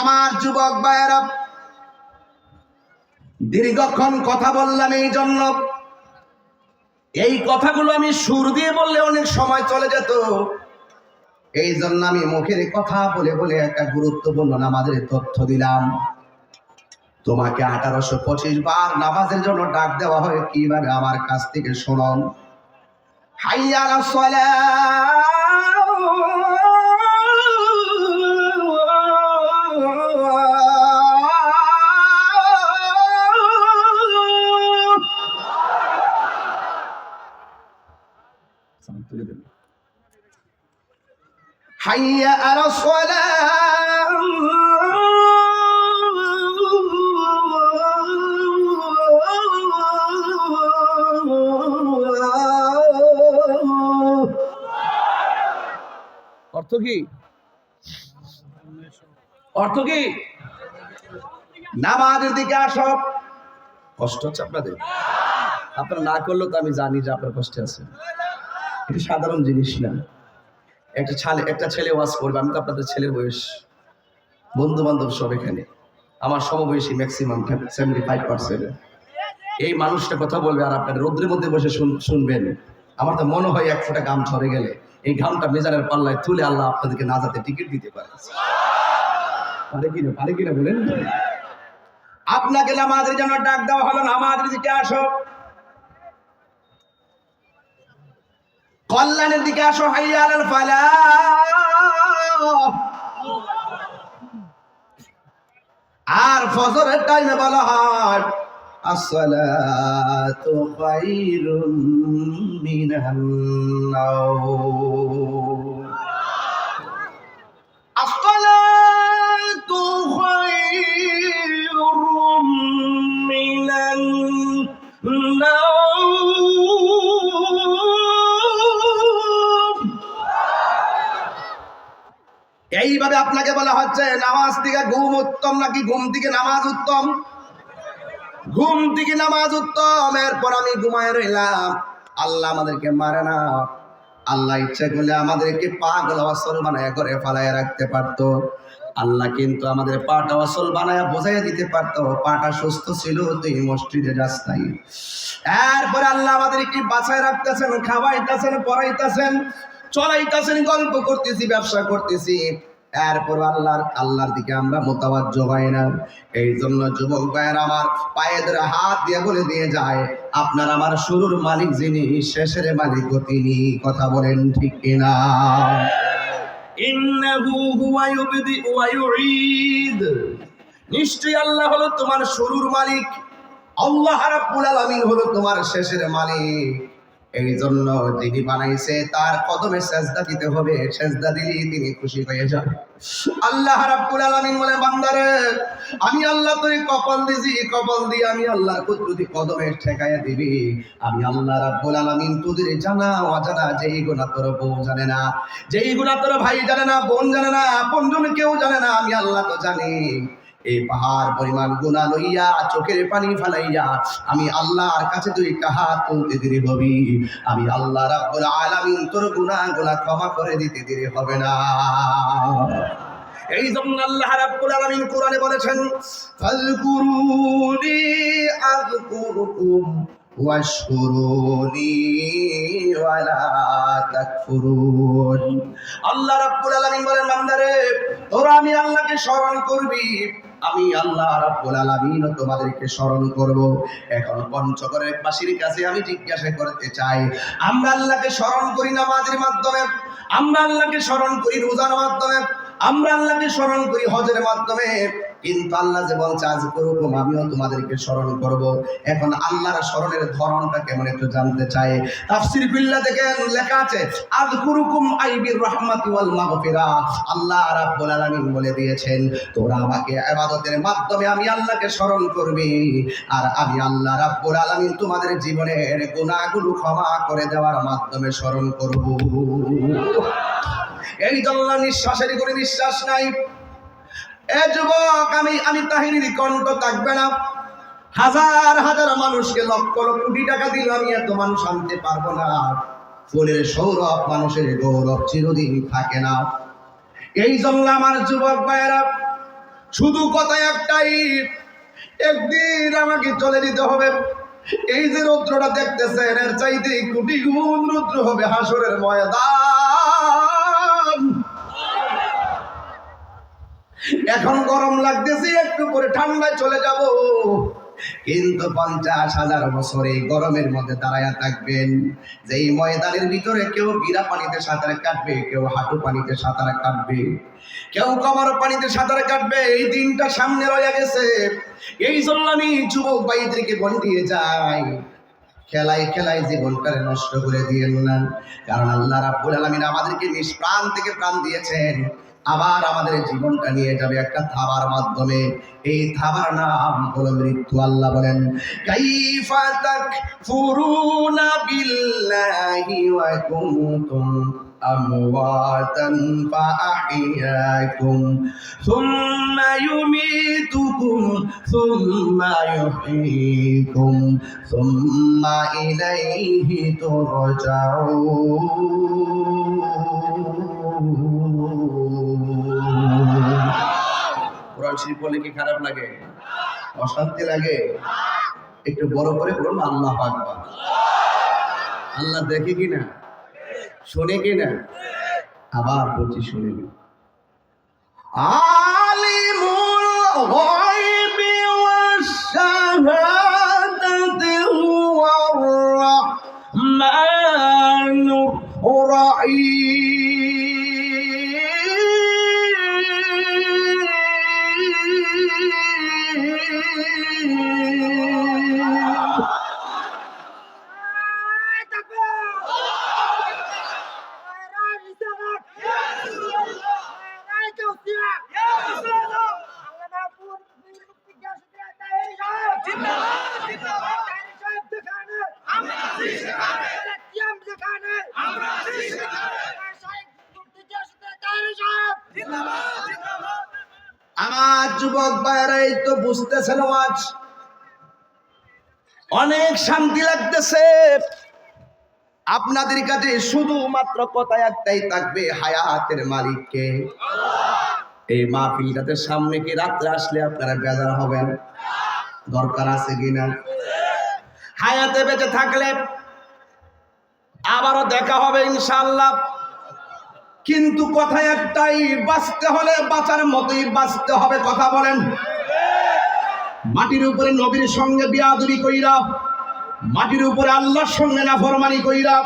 আমার যুবক ভাইয়েরা, দীর্ঘক্ষণ কথা বললাম এই জন্য। এই কথাগুলো আমি সুর দিয়ে বললে অনেক সময় চলে যেত। এই জন্য আমি মুখের কথা বলে বলে একটা গুরুত্বপূর্ণ নামাজের তথ্য দিলাম। তোমাকে আঠারোশো পঁচিশ বার নামাজের জন্য ডাক দেওয়া হয়, কীভাবে আমার কাছ থেকে শোনন হাইয়া আর অর্থ কি? অর্থ কি? নামাজের দিকে আসো। কষ্ট হচ্ছে আপনাদের। আপনারা না করল তো আমি জানি যে আপনার কষ্টে আছে সাধারণ জিনিস না। একটা ছেলে একটা ছেলে ওয়াজ করবে, আমি তো আপনাদের ছেলের বয়স। বন্ধু বান্ধব সব এখানে। আমার সমবয়সী ম্যাক্সিমাম সেভেন্টি ফাইভ পার্সেন্ট এই মানুষটা কথা বলবে আর আপনার রোদ্রের মধ্যে বসে শুন- শুনবেন। আমার তো মনে হয় এক ফোঁটা গাম ঝরে গেলে এই ঘামটা মেজারের পাল্লায় তুলে আল্লাহ আপনাদেরকে না যাতে টিকিট দিতে পারে। পারে কিনা পারে কিনা বলেন আপনাকে নামাজের জন্য ডাক দেওয়া হলো, নামাজের দিকে আসো। কল্যাণের দিকে আসো হাইয়া ফালা। আর ফজরের টাইমে বলা হয় আসসালাতু খায়রুম মিনান এইভাবে আপনাকে বলা হচ্ছে, নামাজ থেকে ঘুম উত্তম নাকি ঘুম থেকে নামাজ উত্তম? ঘুম থেকে নামাজ উত্তম, এরপর আমি ঘুমায় রইলাম। আল্লাহ আমাদেরকে মারে না। আল্লাহ ইচ্ছে করলে আমাদেরকে পাগল অসল বানায় করে ফালায় রাখতে পারতো। আল্লাহ কিন্তু আমাদের পাটা অসল বানায় বোঝাই দিতে পারতো। পাটা সুস্থ ছিল, তুই মসজিদে যাস নাই। এরপরে আল্লাহ আমাদেরকে বাঁচায় রাখতেছেন, খাওয়াইতেছেন, পড়াইতেছেন। চলাইতেছেন গল্প করতেছি, ব্যবসা করতেছি। এরপর আল্লাহর আল্লাহর দিকে আমরা মোতাবাজ্য হয় না। এই জন্য যুবক ভাইয়ের আমার পায়ে ধরে হাত দিয়ে বলে দিয়ে যায়, আপনার আমার শুরুর মালিক যিনি, শেষের মালিক তিনি, কথা বলেন ঠিক কিনা? নিশ্চয়ই আল্লাহ হলো তোমার শুরুর মালিক। আল্লাহ রাব্বুল আলামিন হলো তোমার শেষের মালিক। এই জন্য বানাইছে তার কদমে সেজদা দিতে হবে। সেজদা দিলেই তিনি খুশি হয়ে আল্লাহ রাব্বুল আলামিন বলে বান্দারে, আমি আল্লাহ তোরে কপাল দিছি, কপাল দিয়ে আমি আল্লাহ কুদরতি কদমে ঠেকায়া দিবি। আমি আল্লাহ রাব্বুল আলামিন তোদের জানা অজানা যেই গুণা তোর বউ জানে না, যেই গুণা তোর ভাই জানে না, বোন জানে না, আপনজন কেউ জানে না, আমি আল্লাহ তো জানি। এই পাহাড় পরিমাণ গুণা লইয়া চোখের পানি ফালাইয়া আমি আল্লাহর কাছে তুই হাত তুলতে দেরি হবি। আমি আল্লাহ রাব্বুল আলামিন তোর গুনাহগুলা ক্ষমা করে দিতে দেরি হবে না। এই জন্য আল্লাহ রাব্বুল আলামিন কোরআনে বলেছেন, ফাযকুরুনি আযকুরুকুম ওয়াশকুরুনি ওয়ালা তাকফুরুন। আল্লাহ রাব্বুল আলামিন বলেন, বান্দারে, তোরা আমি আল্লাহকে স্মরণ করবি। আমি আল্লাহ রাব্বুল আলামিন তোমাদেরকে স্মরণ করব। এখন পঞ্চগড়ের বাসীর কাছে আমি জিজ্ঞাসা করতে চাই, আমরা আল্লাহকে স্মরণ করি নামাজের মাধ্যমে? আমরা আল্লাহকে স্মরণ করি রোজার মাধ্যমে? আমরা আল্লাহকে স্মরণ করি হজের মাধ্যমে? কিন্তু আল্লাহ যে বলছে, আজ করুকুম আমিও তোমাদেরকে স্মরণ করব। এখন আল্লাহর স্মরণের ধরনটা কেমন একটু জানতে চাই। তাফসির বিল্লাহ দেখেন লেখা আছে আজ কুরুকুম আইবির রহমাতি ওয়াল মাগফিরা। আল্লাহ রাব্বুল আলামিন বলে দিয়েছেন তোরা আমাকে ইবাদতের মাধ্যমে আমি আল্লাহকে স্মরণ করবি। আর আমি আল্লাহ রাব্বুল আলামিন তোমাদের জীবনের গুনাহগুলো ক্ষমা করে দেওয়ার মাধ্যমে স্মরণ করব। এই জন্য নিঃশ্বাসের করে বিশ্বাস নাই। এ যুবক, আমি আমি তাহিনীর কণ্ঠ থাকবে না। হাজার হাজার মানুষকে লক্ষ কোটি টাকা দিল আমি এত মানুষ আনতে পারব না। ফুলের সৌরভ মানুষের গৌরব চিরদিন থাকে না। এই জন্য আমার যুবক ভাইয়েরা, শুধু কথা একটাই, একদিন আমাকে চলে যেতে হবে। এই যে রৌদ্রটা দেখতেছেন, এর চাইতে কোটি গুণ রৌদ্র হবে হাসরের ময়দান। এখন গরম লাগতেছে, একটু পরে ঠান্ডায় চলে যাব। কিন্তু পঞ্চাশ হাজার বছর এই গরমের মধ্যে দাঁড়ায়া থাকবেন। যে এই ময়দানের ভিতরে কেউ বিরা পানিতে সাঁতার কাটবে, কেউ হাঁটু পানিতে সাঁতার কাটবে, কেউ কমর পানিতে সাঁতার কাটবে, এই দিনটা সামনে রয়ে গেছে। এই জন্য আমি যুবক ভাইদেরকে বলে দিয়ে যাই, খেলায় খেলায় জীবনটারে নষ্ট করে দিয়েন না। কারণ আল্লাহ রাব্বুল আলামিন আমাদেরকে নিষ্প্রাণ থেকে প্রাণ দিয়েছেন। আবার আমাদের জীবনটা নিয়ে যাবে একটা থাবার মাধ্যমে। এই থাবার নাম হলো মৃত্যু। আল্লাহ বলেন, কাইফা তাকফুরুনা বিল্লাহি ওয়া কুনতুম আমওয়াতান ফাআহইয়াকুম সুম্মা ইউমীতুকুম সুম্মা ইউহয়ীকুম সুম্মা ইলাইহি তুরজাউন। কি খারাপ লাগে? অশান্তি লাগে? একটু বড় করে বলুন, আল্লাহ আকবার। আল্লাহ দেখে কি না শোনে আবার বলছি, শুনে আলিমুল গায়বি ওয়াশ-শাহাদাতি অনেক শান্তি লাগতেছে। আপনাদের কাছে শুধুমাত্র কথা একটাই থাকবে, হায়াতের মালিককে। এই মাহফিলটাতে সামনে কি রাত্রে আসলে আপনারা বেজার হবেন? দরকার আছে কিনা হায়াতে বেঁচে থাকলে আবারও দেখা হবে ইনশাল্লাহ কিন্তু কথা একটাই, বাঁচতে হলে বাঁচার মতোই বাঁচতে হবে, কথা বলেন। মাটির উপরে নবীর সঙ্গে বিয়াদুরি কইরা মাটির উপরে আল্লাহর সঙ্গে নাফরমানি কইরা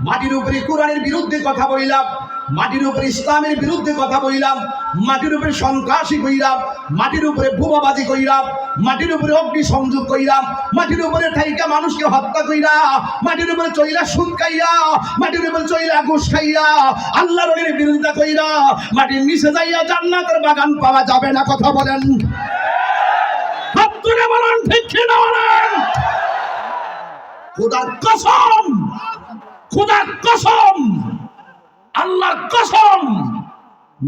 মাটির উপরে কোরআনের বিরুদ্ধে কথা বইলাম মাটির উপরে ইসলামের বিরুদ্ধে কথা বইলাম মাটির উপরে সন্ত্রাসী কইরাম মাটির উপরে বোমাবাজি কইরাম মাটির উপরে অগ্নি সংযোগ কইরাম মাটির উপরে ঠাইকা মানুষকে হত্যা কইরা মাটির উপরে চইলা সুদ খাইয়া মাটির উপরে চইলা ঘুষ খাইয়া আল্লাহর বিরোধিতা কইরা মাটির নিচে যাইয়া জান্নাতের বাগান পাওয়া যাবে না কথা বলেন তুলে বলেন, ঠিক কিনা বলেন? খুদার কসম খুদার কসম, আল্লাহর কসম।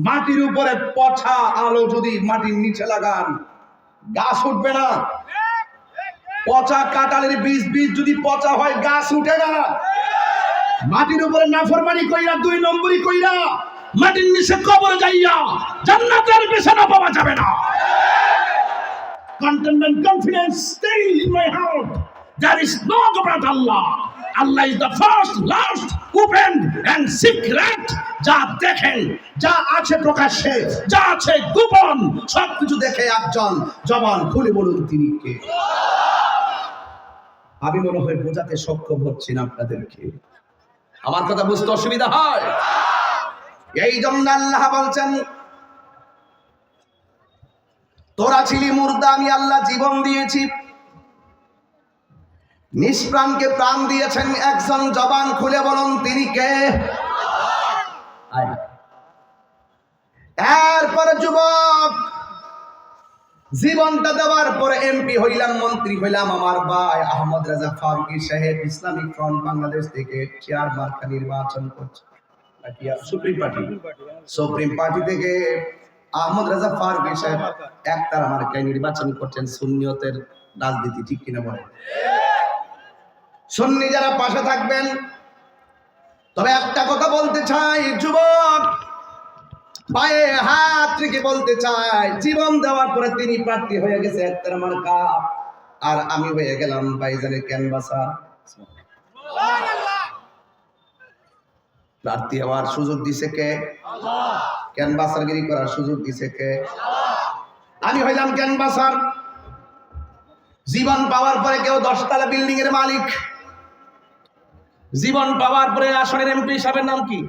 মাটির উপরে পচা আলো যদি মাটির নিচে লাগান, গাছ উঠবে না। পচা কাটালের বীজ বীজ যদি পচা হয়, গাছ উঠে না। মাটির উপরে নাফরমানি কইরা, দুই নম্বরই কইরা, মাটির নিচে কবর যাইয়া জান্নাতের বিছানা পাওয়া যাবে না। Contentment, confidence stay in my heart. There is no God but Allah. Allah is the first, last, open and secret. যা দেখেন যা আছে প্রকাশ্যে যা আছে গোপন সব কিছু দেখে একজন জবান খুলে বলুন তিনি কে আমি মনে হয় বোঝাতে সক্ষম হচ্ছি না আপনাদেরকে আমার কথা বুঝতে অসুবিধা হয় এই জন্য আল্লাহ বলছেন তোরা ছিলি মুর্দা, আমি আল্লাহ জীবন দিয়েছি। নিষ্প্রাণকে প্রাণ দিয়েছেন একজন জবান খুলে বলুন, তিনি কে? এরপরে যুবক, জীবনটা দেওয়ার পরে এমপি হইলাম, মন্ত্রী হইলাম আমার ভাই আহমদ রাজা ফারুকি সাহেব, ইসলামিক ফ্রন্ট বাংলাদেশ থেকে চেয়ার মার্কা নির্বাচন করছে। Supreme party. সুপ্রিম পার্টি থেকে আহমদ রাজা ফারুকি সাহেব একতারা মার্কায় নির্বাচন করছেন, সুন্নিয়তের রাজনীতি ঠিক কিনা বলে সুন্নি যারা পাশে থাকবেন, তবে একটা কথা বলতে চাই, যুবক পায়ে হাত রেখে বলতে চাই, জীবন দেওয়ার পরে তিনি প্রার্থী হয়ে গেছে একটার মার্কা। আর আমি হয়ে গেলাম বাইজানের ক্যানভাসার। প্রার্থী হওয়ার সুযোগ দিছে কে? ক্যানভাসারগিরি করার সুযোগ দিছে কে? আমি হইলাম ক্যানভাসার। জীবন পাওয়ার পরে কেউ দশতলা বিল্ডিং এর মালিক। জীবন পাওয়ার পরে আসনের এমপি সাহেবের নাম কি?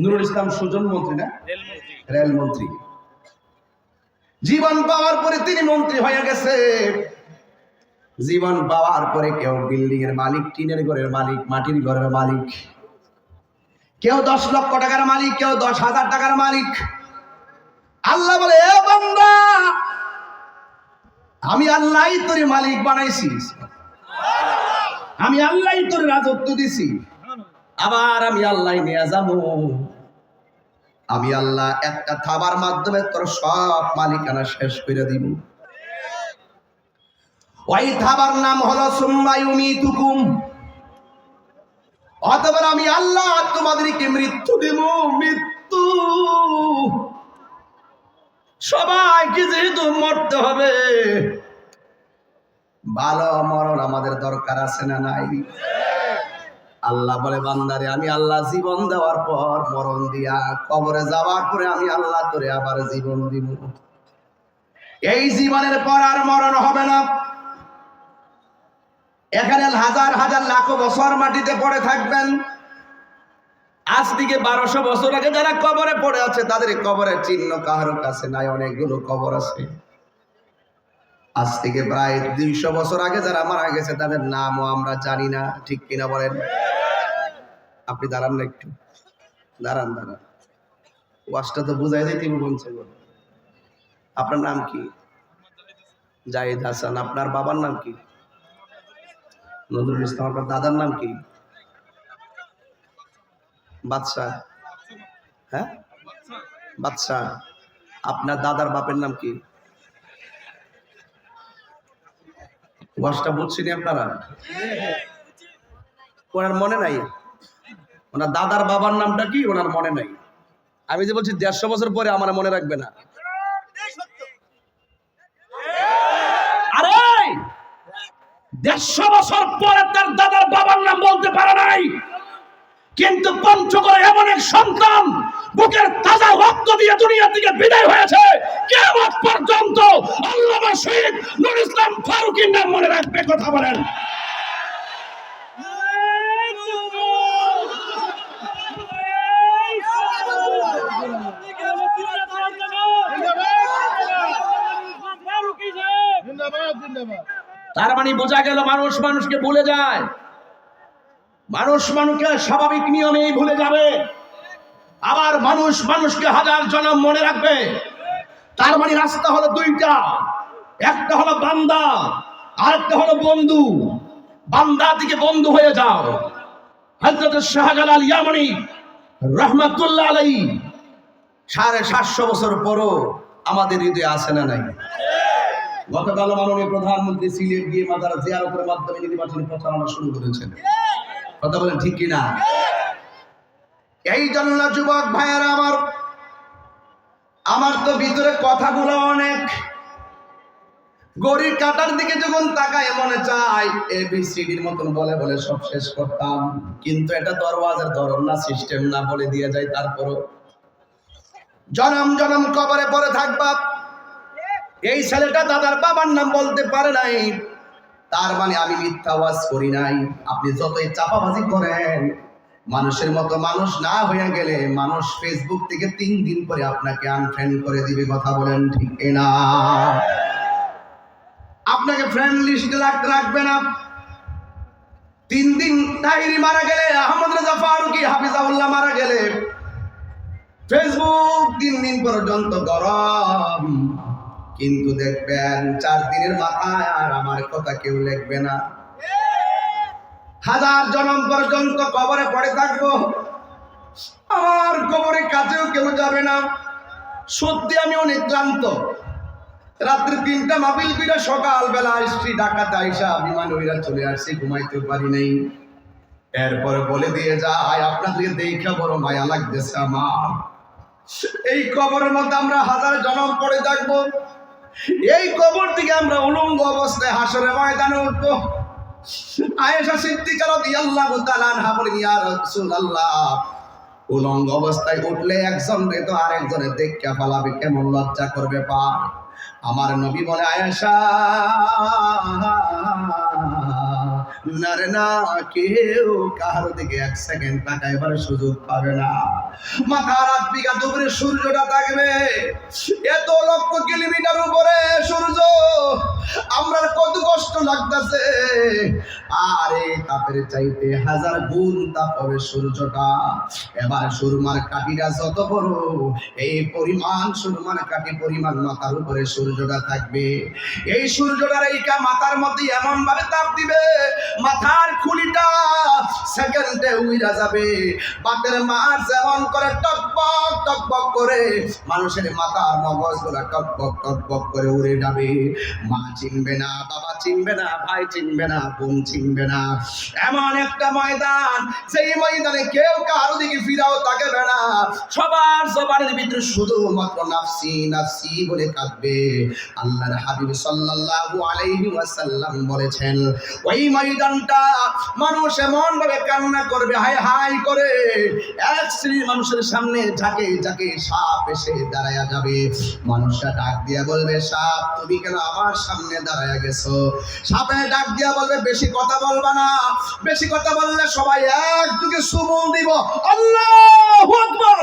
নুরুল ইসলাম সুজন। মন্ত্রী না? রেল মন্ত্রী। জীবন পাওয়ার পরে তিনি মন্ত্রী হয়ে গেছে। জীবন পাওয়ার পরে কেউ বিল্ডিং এর মালিক, টিনের ঘরের মালিক, মাটির ঘরের মালিক। কেউ দশ লক্ষ টাকার মালিক, কেউ দশ হাজার টাকার মালিক। আল্লাহ বলে, এ আমি আল্লাহ তোর মালিক বানাইছি। আমি আল্লাহ তোর রাজত্ব দিছি। আবার আমি আল্লাহ নিয়ে যাব। আমি আল্লাহ একটা থাবার মাধ্যমে তোর সব মালিকানা শেষ করে দিব। ওই থাবার নাম হলো সুম্মায়ুমি তুকুম অথবা আমি আল্লাহ তোমাদেরকে মৃত্যু দেব, মৃত্যু। সবাইকে যেহেতু মরতে হবে, ভালো মরণ আমাদের দরকার আছে না নাই? আল্লাহ বলে, বান্দারে, আমি আল্লাহ জীবন দেওয়ার পর মরণ দিয়া কবরে যাওয়ার পরে আমি আল্লাহ তোরে আবার জীবন দিব। এই জীবনের পর আর মরণ হবে না। এখানে হাজার হাজার লাখো বছর মাটিতে পড়ে থাকবেন। আজ থেকে বারোশো বছর আগে যারা কবরে পড়ে আছে, তাদের কবরের চিহ্ন কারোর কাছে নাই, অনেকগুলো কবর আছে। আজ থেকে প্রায় দুইশো বছর আগে যারা মারা গেছে, তাদের নামও আমরা জানি না, ঠিক কিনা বলেন? আপনি দাঁড়ান না একটু। দাঁড়ান দাঁড়ান। ওয়াজটা তো বুঝাই যাই তিনি বলছে আপনার নাম কি? জাহিদ হাসান। আপনার বাবার নাম কি? নজরুল ইসলাম, আপনার দাদার নাম কি? বাদশাহ। হ্যাঁ? বাদশাহ। আপনার দাদার বাপের নাম কি? ওয়াজটা বুঝছেন আপনারা? ওনার মনে নাই? ওনার দাদার বাবার নামটা কি? ওনার মনে নাই। আমি যে বলছি, দেড়শো বছর পরে আমার মনে রাখবে না আরে দেড়শো বছর পরে তার দাদার বাবার নাম বলতে পারে নাই। কিন্তু পঞ্চগড়ে এমন এক সন্তান বুকের তাজা রক্ত দিয়ে দুনিয়ার দিকে বিদায় হয়েছে। কেমন পর্যন্ত আল্লামা শহীদ নুর ইসলাম ফারুকির নাম মনে রাখবে, কথা বলেন। তার মানে বোঝা গেল মানুষ মানুষকে ভুলে যায়। মানুষ মানুষকে স্বাভাবিক নিয়মেই ভুলে যাবে। আবার মানুষ মানুষকে হাজার জনম মনে রাখবে। তার মানে রাস্তা হলো দুইটা। একটা হলো বান্দা, আরেকটা হলো বন্ধু। বান্দা দিকে বন্ধু হয়ে যাও। হজরত শাহজালাল ইয়ামনি রহমাতুল্লাহ আলাই সাড়ে সাতশো বছর পরও আমাদের হৃদয়ে আসে না নাই? গতকাল মাননীয় প্রধানমন্ত্রী সিলেট গিয়ে জিয়ারতের মাধ্যমে নির্বাচনী প্রচারণা শুরু করেছেন। কথা বলেন ঠিক কিনা? এই জন্য যুবক আমার আমার তো ভিতরে কথাগুলো অনেক। কাটার দিকে যখন তাকায়, মনে চাই এবিসিডির মতন বলে বলে সব শেষ করতাম। কিন্তু এটা আর ধরন না সিস্টেম না বলে দিয়ে যায়, তারপরও। জনম জনম কবরে পড়ে থাকবা এই ছেলেটা দাদার বাবার নাম বলতে পারে নাই। তার মানে আমি মিথ্যা ওয়াজ করি নাই। আপনি যতই চাপাবাজি করেন, মানুষের মতো মানুষ না হয়ে গেলে মানুষ ফেসবুক থেকে তিন দিন পরে আপনাকে আনফ্রেন্ড করে দিবে, কথা বলেন ঠিক না আপনাকে ফ্রেন্ড লিস্টে রাখবে না। তিন দিন তাহিরি মারা গেলে, আহমদ রেজা ফারুকি, হাফিজাউল্লাহ মারা গেলে ফেসবুক তিন দিন পর্যন্ত গরম। কিন্তু দেখবেন চার দিনের মাথায় আর আমার কথা কেউ লেখবে না। হাজার জনম পর্যন্ত কবরে পড়ে থাকব। আমার কবরের কাছেও কেউ যাবে না। সত্যি আমি অনেক ক্লান্ত রাত্রি তিনটা মাপিল করে সকালবেলা স্ত্রী ডাকাতে আইসা বিমান হইরা চলে আসছি, ঘুমাইতে পারি নাই। এরপরে বলে দিয়ে যায় আপনাদের দেখে বড় মায়া লাগতেছে আমার। এই কবরের মধ্যে আমরা হাজার জনম পড়ে থাকব। এই কবর থেকে আমরা উলঙ্গ অবস্থায় হাসরে ময়দানে উঠবো। আয়েশা সিদ্দিকা রাদিয়াল্লাহু তাআলা আনহা ইয়া রাসূলুল্লাহ, উলঙ্গ অবস্থায় উঠলে একজন রে তো আরেকজনে দেখে পালাবে, কেমন লজ্জা করবে পা আমার নবী বলে, আয়েশা না না কেউ কারও দিকে এক সেকেন্ড তাকাইবার সুযোগ পাবে না। মাথা রাত বিঘা দুপুরে সূর্যটা থাকবে। এত লক্ষ কিলোমিটার উপরে সূর্য আমরা কত কষ্ট লাগতেছে। আরে তাপের চাইতে হাজার গুণ তাপ হবে সূর্যটা। এবার সুরমার কাঠিটা যত বড়, এই পরিমাণ সুরমার কাঠি পরিমাণ মাথার উপরে সূর্যটা থাকবে। এই সূর্যটার এইটা মাথার মধ্যে এমন ভাবে তাপ দিবে মাথার খুলিটা সেকেন্ডে উইরা যাবে। বাতের মাছ যেমন করে টকবক টকবক করে, মানুষের মাথার টকবক টকবক করে উড়ে যাবে। মা চিনবে না, বাবা চিনবে না, ভাই চিনবে না, বোন চিনবে না। এমন একটা ময়দান সেই ময়দানে কেউ কারও দিকে ফিরাও তাকাবে না। সবার ভিতরে নাফসি নাফসি বলে কাঁদবে। আল্লাহর হাবিব সাল্লাল্লাহু আলাইহি ওয়াসাল্লাম বলেছেন, ওই ময়দানটা মানুষ এমন ভাবে কান্না করবে হাই হাই করে। এক শ্রেণির মানুষের সামনে যাকে যাকে সাপ এসে দাঁড়ায়া যাবে। মানুষটা ডাক দিয়া বলবে, সাপ, তুমি কেন আমার সামনে দাঁড়ায়া গেছো? সাপে ডাক দিয়া বলবে, বেশি কথা বলবা না। বেশি কথা বললে সবাই এক দুকে সুমল দিব। আল্লাহু আকবার!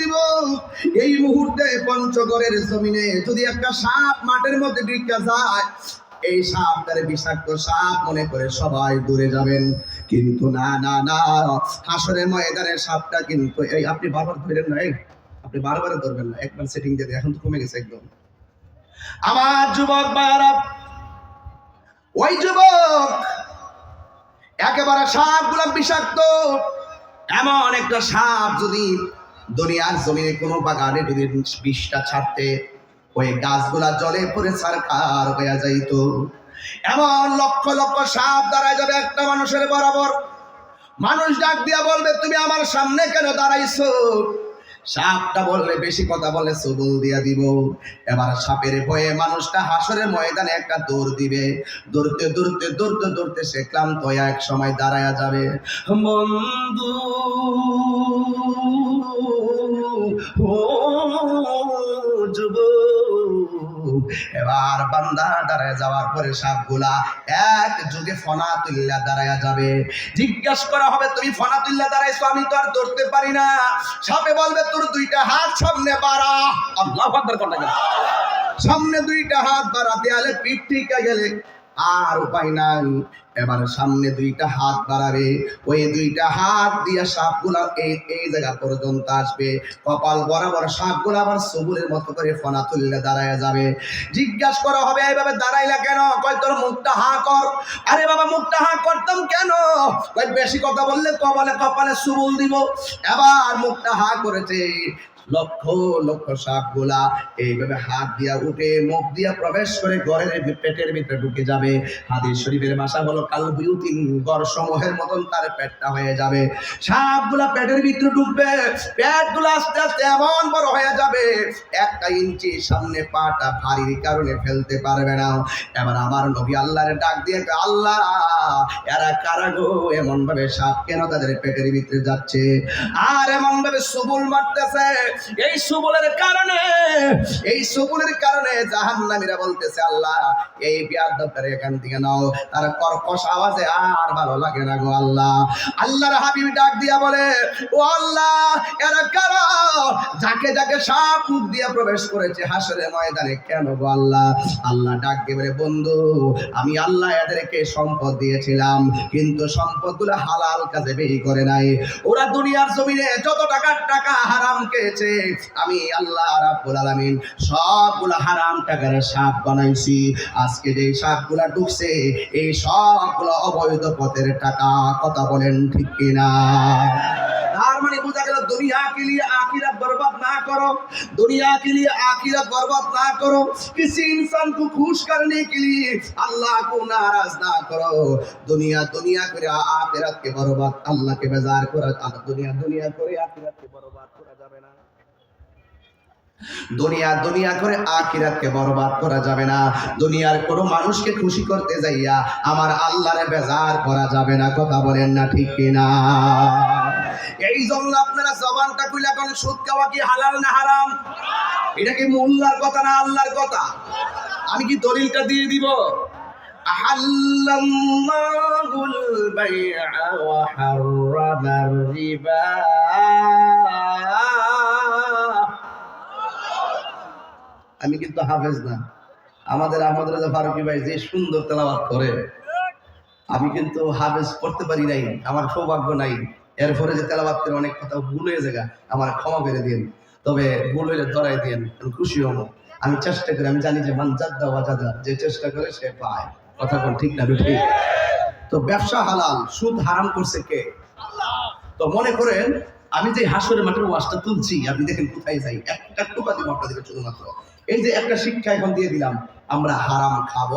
দিব। এই মুহূর্তে পঞ্চগড়ের জমিনে যদি একটা সাপ মাঠের মধ্যে যায়, এই সাপ তার বিষাক্ত সাপ মনে করে সবাই দূরে যাবেন। কিন্তু না না না, হাসরের ময়দানের সাপটা কিন্তু, এই আপনি বারবার ধরেন না আপনি বারবার ধরবেন না, একবার সেটিং দিয়ে এখন তো কমে গেছে একদম। আমার যুবক ভাইয়ারা, ওই যুবক, একেবারে সাপগুলা বিষাক্ত এমন একটা সাপ যদি দুনিয়ার জমিনে কোনো বাগানে যদি বিষটা ছাড়তে ওই গাছগুলা জলে পড়ে সারকার হয়ে যাইতো। এমন লক্ষ লক্ষ সাপ দাঁড়ায় যাবে একটা মানুষের বরাবর। মানুষ ডাক দিয়া বলবে, তুমি আমার সামনে কেন দাঁড়াইছো? সাপটা বললে, বেশি কথা বলে সবল দিয়া দিব। এবার সাপের ভয়ে মানুষটা হাসরের ময়দানে একটা দৌড় দিবে। দৌড়তে দৌড়তে দৌড়তে দৌড়তে সে ক্লান্ত এক সময় দাঁড়ায়া যাবে। বন্ধু এবার বান্দা দাঁড়ায় যাওয়ার পরে এক যুগে ফনা তুল্লা দাঁড়ায়া যাবে। জিজ্ঞাসা করা হবে, তুমি ফনা তুল্লা আমি তো আর ধরতে পারি না। সাপে বলবে, তোর দুইটা হাত সামনে বাড়া। আল্লাহ সামনে দুইটা হাত বাড়া দেয়ালে পিঠ টিকা গেলে আর উপায় নাই। এবার সামনে দুইটা হাত বাড়াবে। ওই দুইটা হাত দিয়ে সাপগুলা এই এই জায়গা পর্যন্ত আসবে। কপাল বরাবর সাপগুলা আবার সবুলের মতো করে ফোনা তুললে দাঁড়ায় যাবে। জিজ্ঞাসা করা হবে, এইভাবে দাঁড়াইলা কেন? কয়, তোর মুখটা হা কর। আরে বাবা, মুখটা হা করতাম কেন? কয়, বেশি কথা বললে কপালে কপালে সুবুল দিব। এবার মুখটা হা করেছে। লক্ষ লক্ষ সাপগুলা এইভাবে হাত দিয়া উঠে, মুখ দিয়া প্রবেশ করে ঘরের পেটের ভিতরে ঢুকে যাবে। হাদিস শরীফের ভাষা হলো, কাল বিউতিন গড় সমূহের মতন তার পেটটা হয়ে যাবে। সাপগুলা পেটের ভিতরে ঢুকবে পেটগুলা আস্তে আস্তে এমন বড় হয়ে যাবে, একটা ইঞ্চি সামনে পাটা ভারীর কারণে ফেলতে পারবে না। এবার আমার নবী আল্লাহর ডাক দিয়ে আল্লাহ, এরা কারা গো? এমন ভাবে সাপ কেন তাদের পেটের ভিতরে যাচ্ছে? আর এমন ভাবে সুবুল মারতেছে? এই সুবলের কারণে, এই সুবলের কারণে জাহান্নামীরা বলতেছে, আল্লাহ, এই বিয়াদবটারে এখান থেকে নাও। তার কর্কশ আওয়াজে আর ভালো লাগে না গো আল্লাহ। আল্লাহর হাবিব ডাক দিয়া বলে, ও আল্লাহ, এরা কারা? যাকে যাকে সাপ মুখ দিয়া প্রবেশ করেছে হাসরের ময়দানে, কেন গো আল্লাহ? আল্লাহ ডাক দিয়ে বলে, বন্ধু, আমি আল্লাহ এদেরকে সম্পদ দিয়েছিলাম, কিন্তু সম্পদগুলো হালাল কাজে বেরি করে নাই। ওরা দুনিয়ার জমিনে যত টাকার টাকা হারাম খেয়েছে আমি আল্লাহ রাব্বুল আলামিন সবগুলো হারাম টাকার সাপ বানাইছি আজকে যে সাপগুলা ঢুকছে এই সবগুলো অবৈধ পথের টাকা কথা বলেন ঠিক কিনা তার মানে বোঝা গেল দুনিয়া के लिए आखिरत बर्बाद ना करो दुनिया के लिए आखिरत बर्बाद ना करो किसी इंसान को खुश करने के लिए अल्लाह को नाराज ना करो दुनिया दुनिया করে আখিরাত কে বরবাদ আল্লাহ কে বেজার করে আর দুনিয়া দুনিয়া করে আখিরাত কে বরবাদ করা যাবে না দুনিয়া দুনিয়া করে আখিরাতকে বরবাদ করা যাবে না দুনিয়ার কোনো মানুষকে খুশি করতে যাইয়া আমার আল্লাহরে বেজার করা যাবে না কথা বলেন না ঠিক কিনা এই জন্য আপনারা জবানটা কইলা কোন সুদ খাওয়া কি হালাল না হারাম এটা কি মোল্লার কথা না আল্লাহর কথা আমি কি দলিলটা দিয়ে দিব أحل الله البيع وحرم الربا আমি কিন্তু হাফেজ না। আমাদের আহমদ রাজা ফারুকি ভাই যে সুন্দর তেলাওয়াত করে, আমি কিন্তু হাফেজ করতে পারি নাই, আমার সৌভাগ্য নাই। এরপরে যে তেলাওয়াত করে অনেক কথা ভুল হয়ে যায় আমার ক্ষমা করে দিন তবে ভুল হইলে ধরাই দিন খুশি হব। আমি চেষ্টা করি, আমি জানি যে মান জাদ্দা ওয়াজাদা যে চেষ্টা করে সে পায়। কথা কোন ঠিক না ঠিক তো ব্যবসা হালাল, সুদ হারাম করছে কে? তো মনে করেন, আমি যে হাসরের মাঠের ওয়াজটা তুলছি, আপনি দেখেন কোথায় যাই, একটা টোকা দিব আপনাদের শুধুমাত্র। এই যে একটা শিক্ষা এখন দিয়ে দিলাম, আমরা হারাম খাব।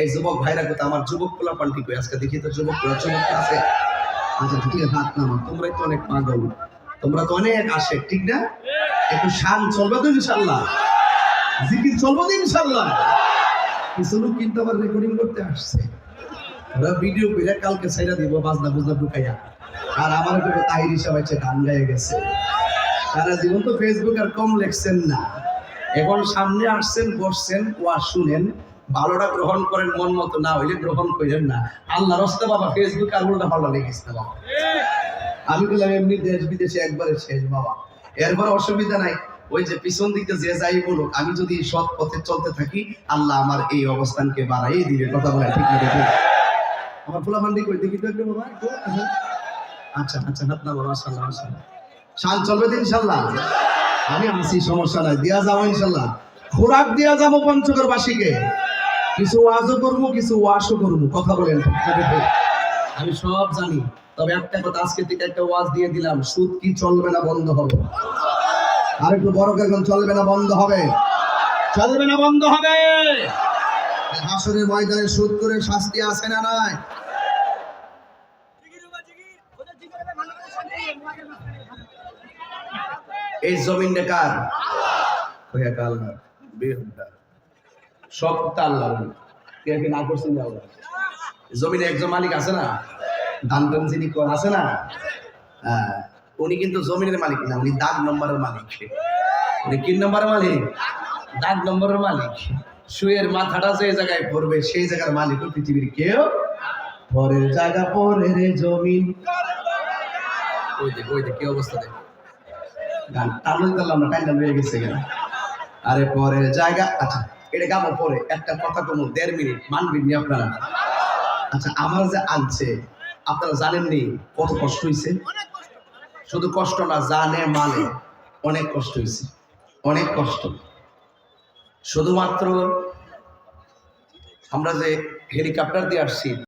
এই যুবক ভাইরা কথা আমার যুবক পোলা পাল্টি কই? আজকে দেখি তো যুবক পোলা যুবক আছে। আচ্ছা আছে হাত নামা তোমরাই তো অনেক পাগল। তোমরা তো অনেক আসে, ঠিক না? একটু শান চলবে তো ইনশাল্লাহ জিকির চলবে তো ইনশাল্লাহ কিছু লোক কিন্তু আবার রেকর্ডিং করতে আসছে। ওরা ভিডিও করে কালকে সাইরা দিব, বাজনা বুজনা ঢুকাইয়া। আর আমার একটু তাহির হিসাবে গান গায়ে গেছে। সারা জীবন তো ফেসবুক আর কম লেখছেন না। এখন সামনে আসছেন, বসছেন, ওয়া শুনেন, ভালোটা গ্রহণ করেন, মন মতো না হইলে গ্রহণ করেন না। আল্লাহ রস্তে বাবা ফেসবুক আর পাল্টা লেগেছে বাবা। আমি বললাম, এমনি দেশ বিদেশে একবারে শেষ বাবা। এরপর অসুবিধা নাই। ওই যে পিছন দিকে যে যাই বলুক, আমি যদি সৎ পথে চলতে থাকি, আল্লাহ আমার এই অবস্থানকে বাড়াই দিবে। কথা বলে ঠিক না দেখুন আমার ফুলা ফান্ডি কই? দেখি তো একটু বাবা। আচ্ছা আচ্ছা হাত না বাবা মাশাআল্লাহ। শান চলবে তো ইনশাআল্লাহ। আমি আসি সমস্যা নাই। দিয়া যাব ইনশাআল্লাহ খোরাক দিয়া যাব পঞ্চগড় বাসীকে। কিছু ওয়াজও করব, কিছু ওয়াশও করব। কথা বলেন? আমি সব জানি। তবে একটা কথা, আজকে থেকে একটা ওয়াজ দিয়ে দিলাম। সুদ কি চলবে না বন্ধ হবে? আর একটু বড় কেন চলবে না বন্ধ হবে? চলবে না বন্ধ হবে। হাসরের ময়দানে সুদ করে শাস্তি আছে না নাই? এই জমিনটা কার? বেহুদা। সব তো আল্লাহ কে না করছেন না জমিনে একজন মালিক আছে না? ধান টান যিনি আছে না? হ্যাঁ, উনি কিন্তু জমিনের মালিক না উনি দাগ নম্বরের মালিক। উনি কি নম্বরের মালিক? দাগ নম্বরের মালিক। শুয়ের মাথাটা যে জায়গায় পড়বে সেই জায়গার মালিক পৃথিবীর কেউ পরের জায়গা পরের জমিন। ওই দেখ ওই দেখ কি অবস্থা দেখ। গান। করলাম না হয়ে গেছে কেন আরে পরের জায়গা আচ্ছা এটা গাবো পরে। একটা কথা দেড় মিনিট, মানবেন আপনারা? আচ্ছা আমার যে আনছে, আপনারা জানেননি কত কষ্ট হয়েছে শুধু কষ্ট না, জানে মানে। অনেক কষ্ট হয়েছে অনেক কষ্ট। শুধুমাত্র আমরা যে হেলিকপ্টার দিয়ে আসছি